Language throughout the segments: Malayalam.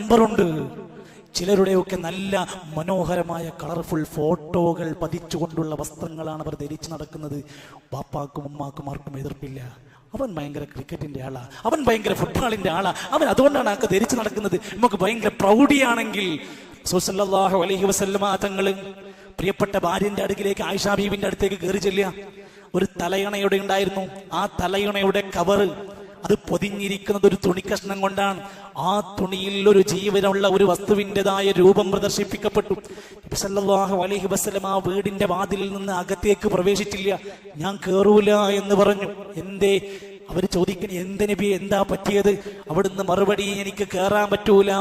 നമ്പറുണ്ട്. ചിലരുടെയൊക്കെ നല്ല മനോഹരമായ കളർഫുൾ ഫോട്ടോകൾ പതിച്ചുകൊണ്ടുള്ള വസ്ത്രങ്ങളാണ് അവർ ധരിച്ചു നടക്കുന്നത്. പാപ്പാക്കും ഉമ്മാക്കും ആർക്കും എതിർപ്പില്ല. അവൻ ഭയങ്കര ക്രിക്കറ്റിന്റെ ആളാ. അവൻ ഭയങ്കര ഫുട്ബോളിന്റെ ആളാ. അവൻ അതുകൊണ്ടാണ് ആൾക്ക് ധരിച്ചു നടക്കുന്നത്. നമുക്ക് ഭയങ്കര പ്രൗഢിയാണെങ്കിൽ സുസല്ലാഹു അലൈഹി വസല്ലമ പ്രിയപ്പെട്ട ഭാര്യന്റെ അടുക്കിലേക്ക് ആയിഷാ ബീബിന്റെ അടുത്തേക്ക് കയറി ചെല്ലുക. ഒരു തലയണയുടെ ഉണ്ടായിരുന്നു. ആ തലയണയുടെ കവറ് അത് പൊതിഞ്ഞിരിക്കുന്നത് ഒരു തുണിക്കഷ്ണം കൊണ്ടാണ്. ആ തുണിയിൽ ഒരു ജീവനുള്ള ഒരു വസ്തുവിന്റെതായ രൂപം പ്രദർശിപ്പിക്കപ്പെട്ടു. നബി അലഹി വസല്ലം ആ വീടിന്റെ വാതിലിൽ നിന്ന് അകത്തേക്ക് പ്രവേശിച്ചില്ല. ഞാൻ കേറൂല എന്ന് പറഞ്ഞു. എന്തേ? അവർ ചോദിക്കണം എന്ത് നബി എന്താ പറ്റിയത്? അവിടുന്ന് മറുപടി എനിക്ക് കേറാൻ പറ്റൂല.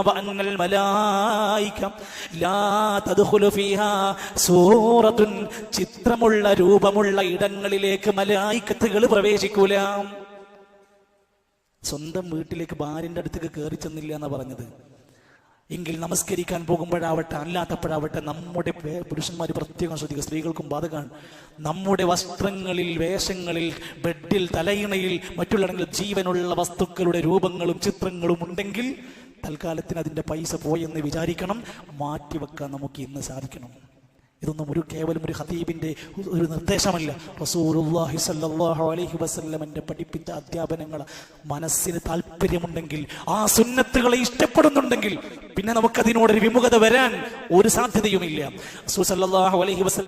സൂറത്തുൻ. ചിത്രമുള്ള രൂപമുള്ള ഇടങ്ങളിലേക്ക് മലായിക്കത്തുകൾ പ്രവേശിക്കൂല. സ്വന്തം വീട്ടിലേക്ക് ഭാര്യന്റെ അടുത്തേക്ക് കയറി ചെന്നില്ല എന്നാണ് പറഞ്ഞത്. എങ്കിൽ നമസ്കരിക്കാൻ പോകുമ്പോഴാവട്ടെ അല്ലാത്തപ്പോഴാവട്ടെ നമ്മുടെ പുരുഷന്മാർ പ്രത്യേകം ശ്രദ്ധിക്കുക. സ്ത്രീകൾക്കും ബാധകമാണ്. നമ്മുടെ വസ്ത്രങ്ങളിൽ വേഷങ്ങളിൽ ബെഡിൽ തലയിണയിൽ മറ്റുള്ളിടങ്ങളിൽ ജീവനുള്ള വസ്തുക്കളുടെ രൂപങ്ങളും ചിത്രങ്ങളും ഉണ്ടെങ്കിൽ തൽക്കാലത്തിന് അതിന്റെ പൈസ പോയെന്ന് വിചാരിക്കണം. മാറ്റിവെക്കാൻ നമുക്ക് ഇന്ന് സാധിക്കണം. ഇതൊന്നും ഒരു കേവലം ഒരു ഹതീബിന്റെ ഒരു നിർദ്ദേശമല്ല. റസൂലുള്ളാഹി സല്ലാഹു അലൈഹി വസല്ലമന്റെ പഠിപ്പിച്ച അധ്യാപനങ്ങൾ മനസ്സിന് താല്പര്യമുണ്ടെങ്കിൽ ആ സുന്നത്തുകളെ ഇഷ്ടപ്പെടുന്നുണ്ടെങ്കിൽ പിന്നെ നമുക്കതിനോടൊരു വിമുഖത വരാൻ ഒരു സാധ്യതയുമില്ല. റസൂൽ സല്ലാഹു അലൈഹി വസല്ലം